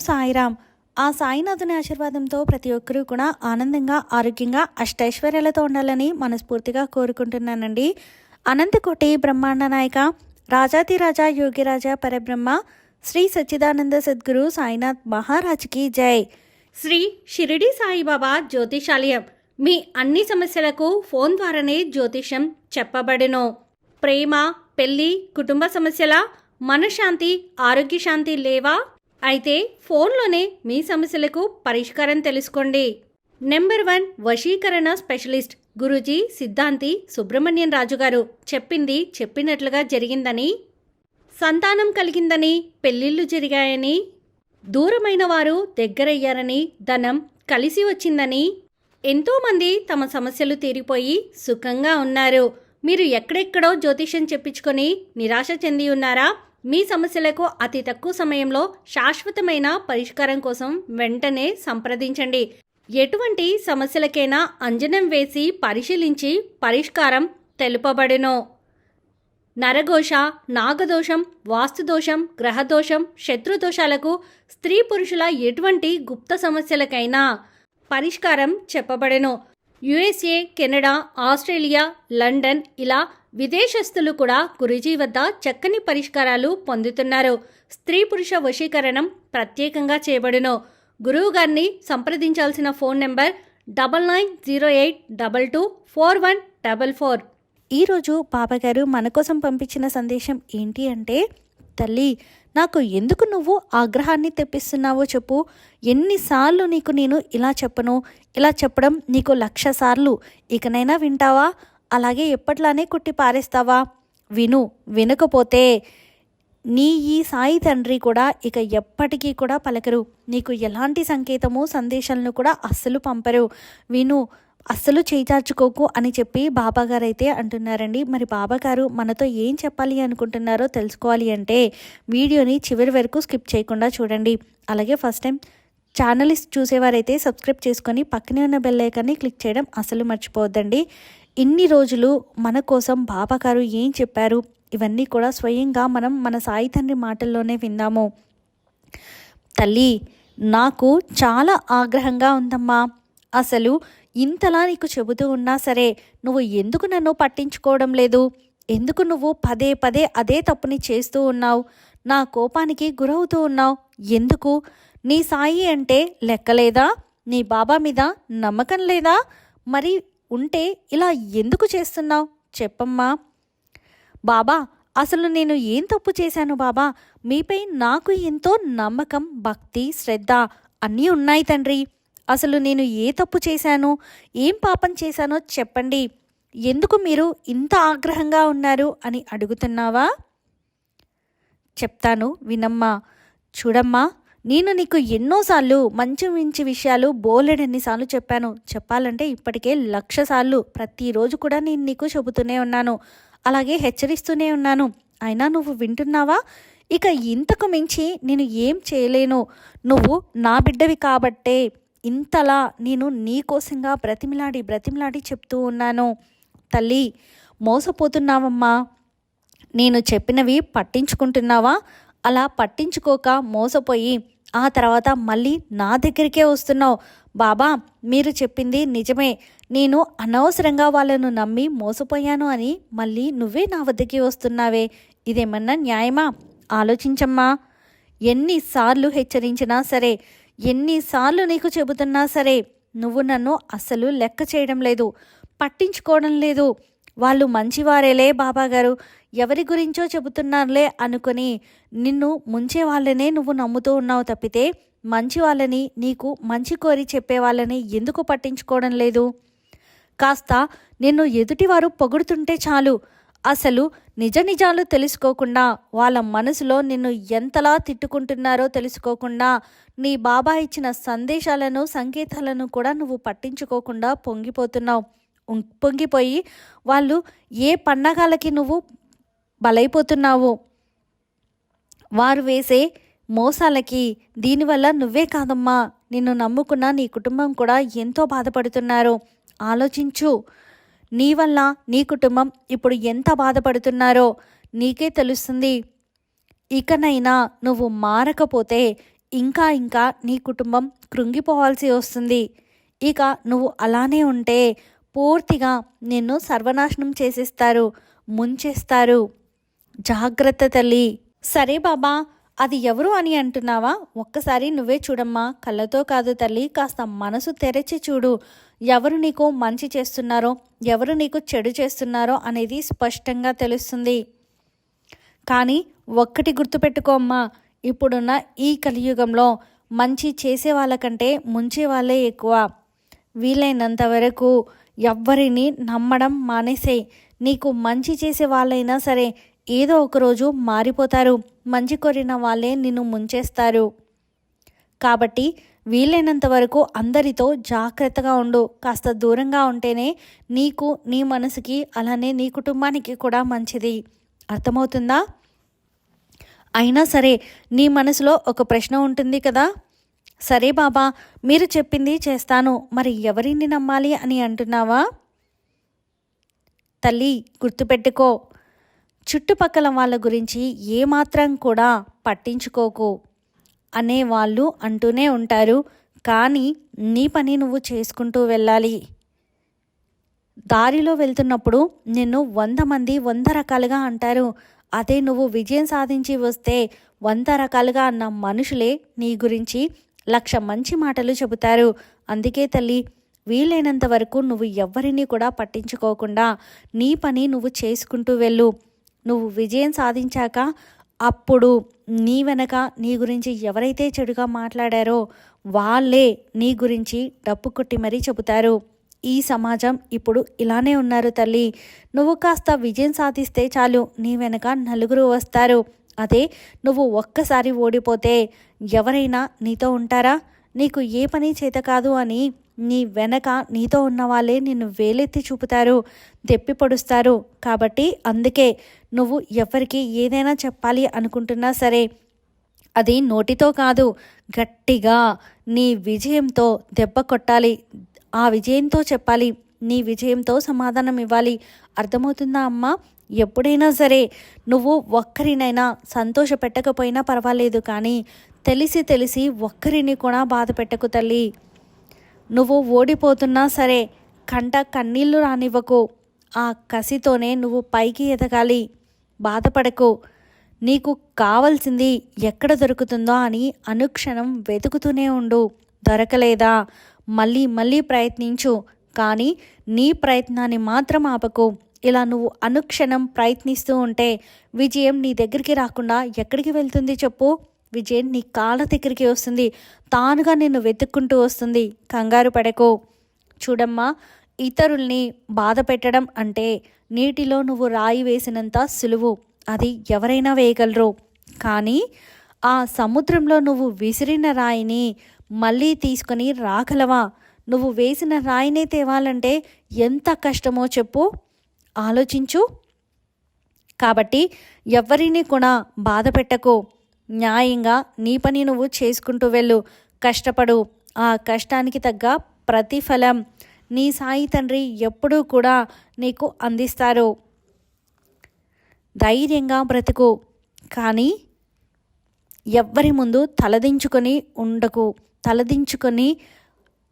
సాయిరామ్. ఆ సాయినాథుని ఆశీర్వాదంతో ప్రతి ఒక్కరూ కూడా ఆనందంగా ఆరోగ్యంగా అష్టైశ్వర్యాలతో ఉండాలని మనస్ఫూర్తిగా కోరుకుంటున్నానండి. అనంతకోటి బ్రహ్మాండ నాయక రాజాతిరాజా యోగిరాజా పరబ్రహ్మ శ్రీ సచ్చిదానంద సద్గురు సాయినాథ్ మహారాజ్కి జై. శ్రీ షిరిడి సాయిబాబా జ్యోతిషాలయం. మీ అన్ని సమస్యలకు ఫోన్ ద్వారానే జ్యోతిషం చెప్పబడెను. ప్రేమ పెళ్ళి కుటుంబ సమస్యల మనశ్శాంతి ఆరోగ్య శాంతి లేవా? అయితే ఫోన్లోనే మీ సమస్యలకు పరిష్కారం తెలుసుకోండి. నెంబర్ వన్ వశీకరణ స్పెషలిస్ట్ గురూజీ సిద్ధాంతి సుబ్రహ్మణ్యం రాజు గారు చెప్పింది చెప్పినట్లుగా జరిగిందని సంతానం కలిగిందని పెళ్ళిళ్ళు జరిగాయని దూరమైన వారు దగ్గరయ్యారని ధనం కలిసి వచ్చిందని ఎంతోమంది తమ సమస్యలు తీరిపోయి సుఖంగా ఉన్నారు. మీరు ఎక్కడెక్కడో జ్యోతిష్యం చెప్పించుకొని నిరాశ చెంది ఉన్నారా? మీ సమస్యలకు అతి తక్కువ సమయంలో శాశ్వతమైన పరిష్కారం కోసం వెంటనే సంప్రదించండి. ఎటువంటి సమస్యలకైనా అంజనం వేసి పరిశీలించి పరిష్కారం తెలుపబడును. నరఘోష నాగదోషం వాస్తుదోషం గ్రహదోషం శత్రుదోషాలకు స్త్రీ పురుషుల ఎటువంటి గుప్త సమస్యలకైనా పరిష్కారం చెప్పబడెను. యుఎస్ఏ కెనడా ఆస్ట్రేలియా లండన్ ఇలా విదేశస్తులు కూడా గురుజీ వద్ద చక్కని పరిష్కారాలు పొందుతున్నారు. స్త్రీ పురుష వశీకరణం ప్రత్యేకంగా చేయబడును. గురువు గారిని సంప్రదించాల్సిన phone number double nine zero eight double two four one double four. ఈరోజు బాబాగారు మన కోసం పంపించిన సందేశం ఏంటి అంటే తల్లి నాకు ఎందుకు నువ్వు ఆగ్రహాన్ని తెప్పిస్తున్నావో చెప్పు. ఎన్నిసార్లు నీకు నేను ఇలా చెప్పను. ఇలా చెప్పడం నీకు లక్ష సార్లు ఇకనైనా వింటావా? అలాగే ఎప్పట్లానే కుట్టి పారేస్తావా? విను వినకపోతే నీ ఈ సాయి తండ్రి కూడా ఇక ఎప్పటికీ కూడా పలకరు. నీకు ఎలాంటి సంకేతము సందేశాలను కూడా అస్సలు పంపరు. విను అస్సలు చేయిచార్చుకోకు అని చెప్పి బాబాగారు అయితే అంటున్నారండి. మరి బాబాగారు మనతో ఏం చెప్పాలి అనుకుంటున్నారో తెలుసుకోవాలి అంటే వీడియోని చివరి వరకు స్కిప్ చేయకుండా చూడండి. అలాగే ఫస్ట్ టైం ఛానల్ చూసేవారైతే సబ్స్క్రైబ్ చేసుకొని పక్కనే ఉన్న బెల్ ఐకాన్ని క్లిక్ చేయడం అసలు మర్చిపోవద్దండి. ఇన్ని రోజులు మన కోసం బాబాగారు ఏం చెప్పారు? ఇవన్నీ కూడా స్వయంగా మనం మన సాయి తండ్రి మాటల్లోనే విందాము తల్లి నాకు చాలా ఆగ్రహంగా ఉందమ్మా. అసలు ఇంతలా నీకు చెబుతూ ఉన్నా సరే నువ్వు ఎందుకు నన్ను పట్టించుకోవడం లేదు? ఎందుకు నువ్వు పదే పదే అదే తప్పుని చేస్తూ ఉన్నావు? నా కోపానికి గురవుతూ ఉన్నావు. ఎందుకు? నీ సాయి అంటే లెక్కలేదా? నీ బాబా మీద నమ్మకం లేదా? మరి ఉంటే ఇలా ఎందుకు చేస్తున్నావు? చెప్పమ్మా. బాబా అసలు నేను ఏం తప్పు చేశాను బాబా? మీపై నాకు ఎంతో నమ్మకం భక్తి శ్రద్ధ అన్నీ ఉన్నాయి తండ్రి. అసలు నేను ఏ తప్పు చేశాను? ఏం పాపం చేశానో చెప్పండి. ఎందుకు మీరు ఇంత ఆగ్రహంగా ఉన్నారు అని అడుగుతున్నావా? చెప్తాను వినమ్మా. చూడమ్మా నేను నీకు ఎన్నోసార్లు మంచి మంచి విషయాలు బోలెడన్నిసార్లు చెప్పాను. చెప్పాలంటే ఇప్పటికే లక్ష సార్లు. ప్రతిరోజు కూడా నేను నీకు చెబుతూనే ఉన్నాను. అలాగే హెచ్చరిస్తూనే ఉన్నాను. అయినా నువ్వు వింటున్నావా? ఇక ఇంతకు మించి నేను ఏం చేయలేను. నువ్వు నా బిడ్డవి కాబట్టే ఇంతలా నేను నీకోసంగా బ్రతిమిలాడి బ్రతిమిలాడి చెప్తూ ఉన్నాను. తల్లి మోసపోతున్నావమ్మా. నేను చెప్పినవి పట్టించుకుంటున్నావా? అలా పట్టించుకోక మోసపోయి ఆ తర్వాత మళ్ళీ నా దగ్గరికే వస్తున్నావు. బాబా మీరు చెప్పింది నిజమే. నేను అనవసరంగా వాళ్ళను నమ్మి మోసపోయాను అని మళ్ళీ నువ్వే నా వద్దకి వస్తున్నావే. ఇదేమన్నా న్యాయమా? ఆలోచించమ్మా. ఎన్నిసార్లు హెచ్చరించినా సరే ఎన్నిసార్లు నీకు చెబుతున్నా సరే నువ్వు నన్ను అస్సలు లెక్క చేయడం లేదు పట్టించుకోవడం లేదు. వాళ్ళు మంచివారేలే బాబాగారు. ఎవరి గురించో చెబుతున్నారులే అనుకుని నిన్ను ముంచే వాళ్ళనే నువ్వు నమ్ముతూ ఉన్నావు తప్పితే మంచి వాళ్ళని నీకు మంచి కోరి చెప్పే వాళ్ళని ఎందుకు పట్టించుకోవడం లేదు? కాస్త నిన్ను ఎదుటివారు పొగుడుతుంటే చాలు. అసలు నిజ నిజాలు తెలుసుకోకుండా వాళ్ళ మనసులో నిన్ను ఎంతలా తిట్టుకుంటున్నారో తెలుసుకోకుండా నీ బాబా ఇచ్చిన సందేశాలను సంకేతాలను కూడా నువ్వు పట్టించుకోకుండా పొంగిపోతున్నావు. పొంగిపోయి వాళ్ళు ఏ పండగలకి నువ్వు బలైపోతున్నావు? వారు వేసే మోసాలకి దీనివల్ల నువ్వే కాదమ్మా. నిన్ను నమ్ముకున్న నీ కుటుంబం కూడా ఎంతో బాధపడుతున్నారు. ఆలోచించు. నీ వల్ల నీ కుటుంబం ఇప్పుడు ఎంత బాధపడుతున్నారో నీకే తెలుస్తుంది. ఇకనైనా నువ్వు మారకపోతే ఇంకా ఇంకా నీ కుటుంబం కృంగిపోవాల్సి వస్తుంది. ఇక నువ్వు అలానే ఉంటే పూర్తిగా నిన్ను సర్వనాశనం చేసేస్తారు ముంచేస్తారు. జాగ్రత్త తల్లి. సరే బాబా అది ఎవరు అని అంటున్నావా? ఒక్కసారి నువ్వే చూడమ్మా. కళ్ళతో కాదు తల్లి కాస్త మనసు తెరచి చూడు. ఎవరు నీకు మంచి చేస్తున్నారో ఎవరు నీకు చెడు చేస్తున్నారో అనేది స్పష్టంగా తెలుస్తుంది. కానీ ఒక్కటి గుర్తుపెట్టుకోమ్మా ఇప్పుడున్న ఈ కలియుగంలో మంచి చేసే వాళ్ళకంటే ముంచే వాళ్ళే ఎక్కువ. వీలైనంత వరకు ఎవ్వరిని నమ్మడం మానేసే. నీకు మంచి చేసే వాళ్ళైనా సరే ఏదో ఒకరోజు మారిపోతారు. మంచి కోరిన వాళ్ళే నిన్ను ముంచేస్తారు. కాబట్టి వీలైనంత వరకు అందరితో జాగ్రత్తగా ఉండు. కాస్త దూరంగా ఉంటేనే నీకు నీ మనసుకి అలానే నీ కుటుంబానికి కూడా మంచిది. అర్థమవుతుందా? అయినా సరే నీ మనసులో ఒక ప్రశ్న ఉంటుంది కదా? సరే బాబా మీరు చెప్పింది చేస్తాను మరి ఎవరిని నమ్మాలి అని అంటున్నావా? తల్లి గుర్తుపెట్టుకో. చుట్టుపక్కల వాళ్ళ గురించి ఏమాత్రం కూడా పట్టించుకోకు అనే వాళ్ళు అంటూనే ఉంటారు కానీ నీ పని నువ్వు చేసుకుంటూ వెళ్ళాలి. దారిలో వెళ్తున్నప్పుడు నిన్ను వంద మంది వంద రకాలుగా అంటారు. అదే నువ్వు విజయం సాధించి వస్తే వంద రకాలుగా అన్న మనుషులే నీ గురించి లక్ష మంచి మాటలు చెబుతారు. అందుకే తల్లి వీలైనంత వరకు నువ్వు ఎవ్వరిని కూడా పట్టించుకోకుండా నీ పని నువ్వు చేసుకుంటూ వెళ్ళు. నువ్వు విజయం సాధించాక అప్పుడు నీ వెనక నీ గురించి ఎవరైతే చెడుగా మాట్లాడారో వాళ్ళే నీ గురించి డప్పు కొట్టి మరీ చెబుతారు. ఈ సమాజం ఇప్పుడు ఇలానే ఉన్నారు తల్లి. నువ్వు కాస్త విజయం సాధిస్తే చాలు నీ వెనక నలుగురు వస్తారు. అదే నువ్వు ఒక్కసారి ఓడిపోతే ఎవరైనా నీతో ఉంటారా? నీకు ఏ పని చేత కాదు అని నీ వెనక నీతో ఉన్న వాళ్ళే నిన్ను వేలెత్తి చూపుతారు దెప్పి పొడుస్తారు. కాబట్టి అందుకే నువ్వు ఎవరికి ఏదైనా చెప్పాలి అనుకుంటున్నా సరే అది నోటితో కాదు గట్టిగా నీ విజయంతో దెబ్బ కొట్టాలి. ఆ విజయంతో చెప్పాలి నీ విజయంతో సమాధానం ఇవ్వాలి. అర్థమవుతుందా అమ్మా? ఎప్పుడైనా సరే నువ్వు ఒక్కరినైనా సంతోష పెట్టకపోయినా పర్వాలేదు కానీ తెలిసి తెలిసి ఒక్కరిని కూడా బాధ పెట్టకు తల్లి. నువ్వు ఓడిపోతున్నా సరే కంట కన్నీళ్ళు రానివ్వకు. ఆ కసితోనే నువ్వు పైకి ఎదగాలి. బాధపడకు. నీకు కావలసింది ఎక్కడ దొరుకుతుందో అని అనుక్షణం వెతుకుతూనే ఉండు. దొరకలేదా? మళ్ళీ మళ్ళీ ప్రయత్నించు. కానీ నీ ప్రయత్నాన్ని మాత్రం ఆపకు. ఇలా నువ్వు అనుక్షణం ప్రయత్నిస్తూ ఉంటే విజయం నీ దగ్గరికి రాకుండా ఎక్కడికి వెళ్తుంది చెప్పు? విజయం నీ కాళ్ళ దగ్గరికి వస్తుంది. తానుగా నిన్ను వెతుక్కుంటూ వస్తుంది. కంగారు పడకు. చూడమ్మా ఇతరుల్ని బాధ పెట్టడం అంటే నీటిలో నువ్వు రాయి వేసినంత సులువు. అది ఎవరైనా వేయగలరు. కానీ ఆ సముద్రంలో నువ్వు విసిరిన రాయిని మళ్ళీ తీసుకొని రాగలవా? నువ్వు వేసిన రాయినే తేవాలంటే ఎంత కష్టమో చెప్పు. ఆలోచించు. కాబట్టి ఎవరిని కూడా బాధ పెట్టకు. న్యాయంగా నీ పని నువ్వు చేసుకుంటూ వెళ్ళు. కష్టపడు. ఆ కష్టానికి తగ్గ ప్రతిఫలం. నీ సాయి తండ్రి ఎప్పుడూ కూడా నీకు అందిస్తారు. ధైర్యంగా బ్రతుకు. కానీ ఎవ్వరి ముందు తలదించుకొని ఉండకు. తలదించుకొని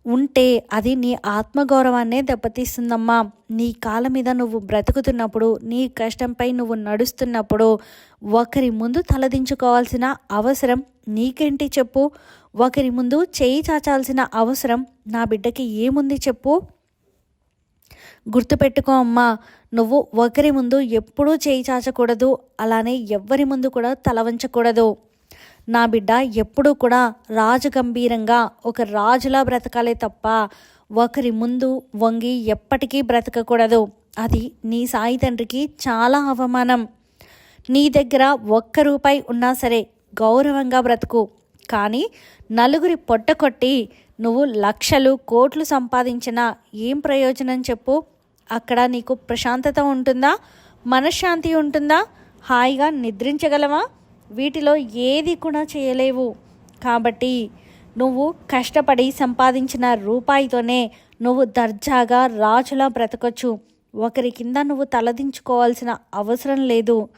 ఉంటే అది నీ ఆత్మగౌరవాన్నే దెబ్బతీస్తుందమ్మా. నీ కాళ్ళ మీద నువ్వు బ్రతుకుతున్నప్పుడు నీ కష్టంపై నువ్వు నడుస్తున్నప్పుడు ఒకరి ముందు తలదించుకోవాల్సిన అవసరం నీకేంటి చెప్పు? ఒకరి ముందు చేయి చాచాల్సిన అవసరం నా బిడ్డకి ఏముంది చెప్పు? గుర్తుపెట్టుకో అమ్మా నువ్వు ఒకరి ముందు ఎప్పుడూ చేయి చాచకూడదు అలానే ఎవ్వరి ముందు కూడా తల వంచకూడదు. నా బిడ్డ ఎప్పుడూ కూడా రాజగంభీరంగా ఒక రాజులా బ్రతకాలే తప్ప ఒకరి ముందు వంగి ఎప్పటికీ బ్రతకకూడదు. అది నీ సాయి తండ్రికి చాలా అవమానం. నీ దగ్గర ఒక్క రూపాయి ఉన్నా సరే గౌరవంగా బ్రతుకు. కానీ నలుగురి పొట్ట కొట్టి నువ్వు లక్షలు కోట్లు సంపాదించినా ఏం ప్రయోజనం చెప్పు? అక్కడ నీకు ప్రశాంతత ఉంటుందా? మనశ్శాంతి ఉంటుందా? హాయిగా నిద్రించగలవా? వీటిలో ఏది కూడా చేయలేవు. కాబట్టి నువ్వు కష్టపడి సంపాదించిన రూపాయితోనే నువ్వు దర్జాగా రాజులా బ్రతకొచ్చు. ఒకరి కింద నువ్వు తలదించుకోవాల్సిన అవసరం లేదు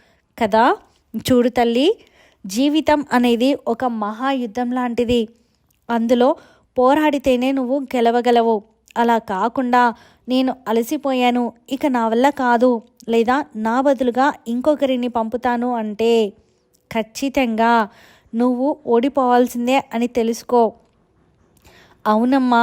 కదా? చూడు తల్లి జీవితం అనేది ఒక మహాయుద్ధం లాంటిది. అందులో పోరాడితేనే నువ్వు గెలవగలవు. అలా కాకుండా నేను అలసిపోయాను ఇక నా వల్ల కాదు. లేదా నా బదులుగా ఇంకొకరిని పంపుతాను అంటే ఖచ్చితంగా నువ్వు ఓడిపోవాల్సిందే అని తెలుసుకో. అవునమ్మా.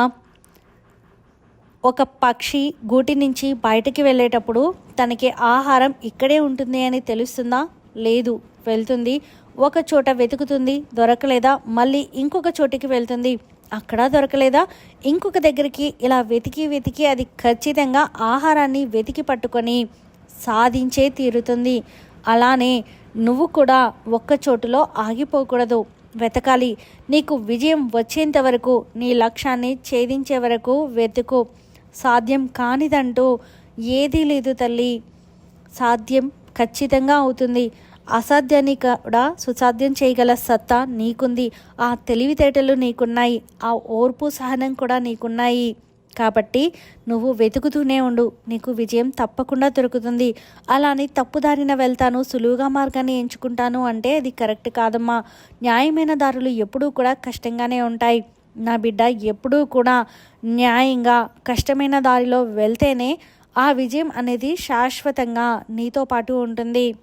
ఒక పక్షి గూటి నుంచి బయటికి వెళ్ళేటప్పుడు తనకి ఆహారం ఇక్కడే ఉంటుంది అని తెలుస్తుందా? లేదు. వెళ్తుంది. ఒక చోట వెతుకుతుంది. దొరకలేదా? మళ్ళీ ఇంకొక చోటికి వెళ్తుంది. అక్కడ దొరకలేదా? ఇంకొక దగ్గరికి ఇలా వెతికి వెతికి అది ఖచ్చితంగా ఆహారాన్ని వెతికి పట్టుకొని సాధించే తీరుతుంది. అలానే నువ్వు కూడా ఒక్క చోటులో ఆగిపోకూడదు. వెతకాలి. నీకు విజయం వచ్చేంత వరకు నీ లక్ష్యాన్ని ఛేదించే వరకు వెతుకు. సాధ్యం కానిదంటూ ఏదీ లేదు తల్లి. సాధ్యం ఖచ్చితంగా అవుతుంది. అసాధ్యాన్ని కూడా సుసాధ్యం చేయగల సత్తా నీకుంది. ఆ తెలివితేటలు నీకున్నాయి. ఆ ఓర్పు సహనం కూడా నీకున్నాయి. కాబట్టి నువ్వు వెతుకుతూనే ఉండు నీకు విజయం తప్పకుండా దొరుకుతుంది. అలానే తప్పుదారిన వెళ్తాను సులువుగా మార్గాన్ని ఎంచుకుంటాను అంటే అది కరెక్ట్ కాదమ్మా. న్యాయమైన దారులు ఎప్పుడూ కూడా కష్టంగానే ఉంటాయి. నా బిడ్డ ఎప్పుడూ కూడా న్యాయంగా కష్టమైన దారిలో వెళ్తేనే ఆ విజయం అనేది శాశ్వతంగా నీతో పాటు ఉంటుంది.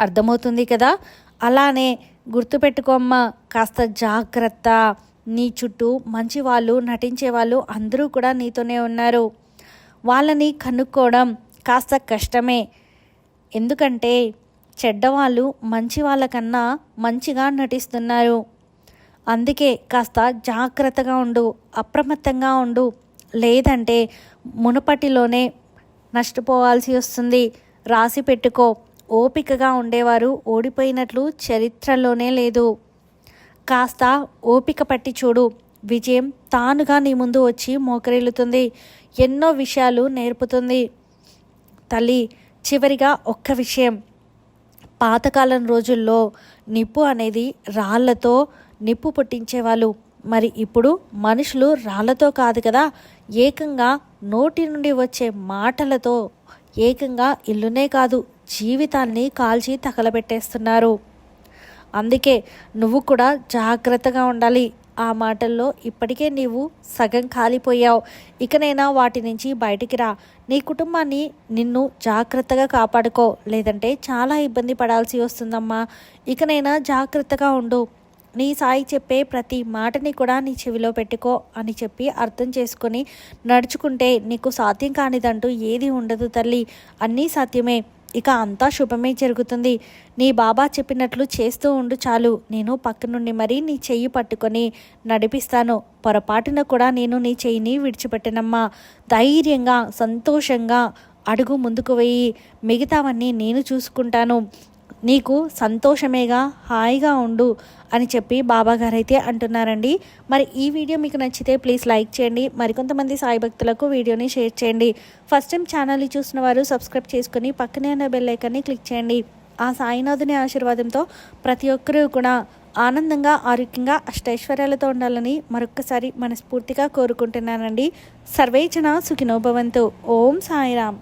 అర్థమవుతుంది కదా? అలానే గుర్తుపెట్టుకోమ్మా కాస్త జాగ్రత్త. నీ చుట్టూ మంచి వాళ్ళు నటించే వాళ్ళు అందరూ కూడా నీతోనే ఉన్నారు. వాళ్ళని కనుక్కోవడం కాస్త కష్టమే. ఎందుకంటే చెడ్డవాళ్ళు మంచి వాళ్ళకన్నా మంచిగా నటిస్తున్నారు. అందుకే కాస్త జాగ్రత్తగా ఉండు అప్రమత్తంగా ఉండు. లేదంటే మునుపటిలోనే నష్టపోవాల్సి వస్తుంది. రాసి పెట్టుకో. ఓపికగా ఉండేవారు ఓడిపోయినట్లు చరిత్రలోనే లేదు. కాస్త ఓపిక పట్టి చూడు. విజయం తానుగా నీ ముందు వచ్చి మోకరిల్లుతుంది. ఎన్నో విషయాలు నేర్పుతుంది. తల్లి చివరిగా ఒక్క విషయం. పాతకాలం రోజుల్లో నిప్పు అనేది రాళ్ళతో నిప్పు పుట్టించేవాళ్ళు. మరి ఇప్పుడు మనుషులు రాళ్ళతో కాదు కదా ఏకంగా నోటి నుండి వచ్చే మాటలతో ఏకంగా ఇల్లునే కాదు జీవితాన్ని కాల్చి తగలబెట్టేస్తున్నారు. అందుకే నువ్వు కూడా జాగ్రత్తగా ఉండాలి. ఆ మాటల్లో ఇప్పటికే నీవు సగం కాలిపోయావు. ఇకనైనా వాటి నుంచి బయటికి రా. నీ కుటుంబాన్ని నిన్ను జాగ్రత్తగా కాపాడుకో. లేదంటే చాలా ఇబ్బంది పడాల్సి వస్తుందమ్మా. ఇకనైనా జాగ్రత్తగా ఉండు. నీ సాయి చెప్పే ప్రతి మాటని కూడా నీ చెవిలో పెట్టుకో అని చెప్పి అర్థం చేసుకొని నడుచుకుంటే నీకు సాధ్యం కానిదంటూ ఏది ఉండదు తల్లి. అన్నీ సాధ్యమే. ఇక అంతా శుభమే జరుగుతుంది. నీ బాబా చెప్పినట్లు చేస్తూ ఉండు చాలు. నేను పక్క నుండి మరీ నీ చెయ్యి పట్టుకొని నడిపిస్తాను. పొరపాటున కూడా నేను నీ చెయ్యిని విడిచిపెట్టనమ్మా. ధైర్యంగా సంతోషంగా అడుగు ముందుకు వెయ్యి మిగతావన్నీ నేను చూసుకుంటాను. నీకు సంతోషమేగా హాయిగా ఉండు అని చెప్పి బాబాగారు అయితే అంటున్నారండి. మరి ఈ వీడియో మీకు నచ్చితే ప్లీజ్ లైక్ చేయండి. మరికొంతమంది సాయి భక్తులకు వీడియోని షేర్ చేయండి. ఫస్ట్ టైం ఛానల్ని చూసిన వారు సబ్స్క్రైబ్ చేసుకుని పక్కనే ఉన్న బెల్ ఐకాన్ని క్లిక్ చేయండి. ఆ సాయినాథుని ఆశీర్వాదంతో ప్రతి ఒక్కరూ కూడా ఆనందంగా ఆరోగ్యంగా అష్టైశ్వర్యాలతో ఉండాలని మరొక్కసారి మనస్ఫూర్తిగా కోరుకుంటున్నానండి. సర్వేచన సుఖినోభవంతు. ఓం సాయిరామ్.